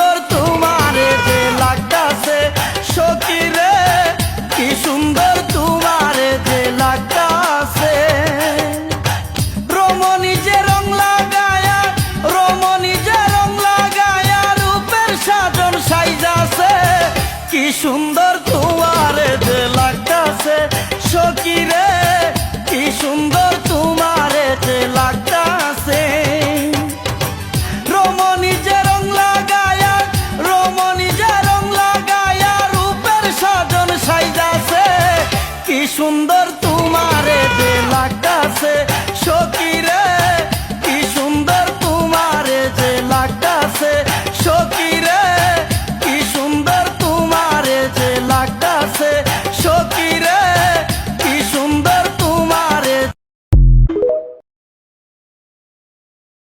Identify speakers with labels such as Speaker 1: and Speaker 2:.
Speaker 1: সুন্দর তোমারে যে লাগতাছে সখী কি সুন্দর তোমারে যে লাগতাছে। রমণী যে রং লাগায়া, রমণী যে রং লাগায়া, রূপের সাজন সাইজাছে, কি সুন্দর সুন্দর তোমার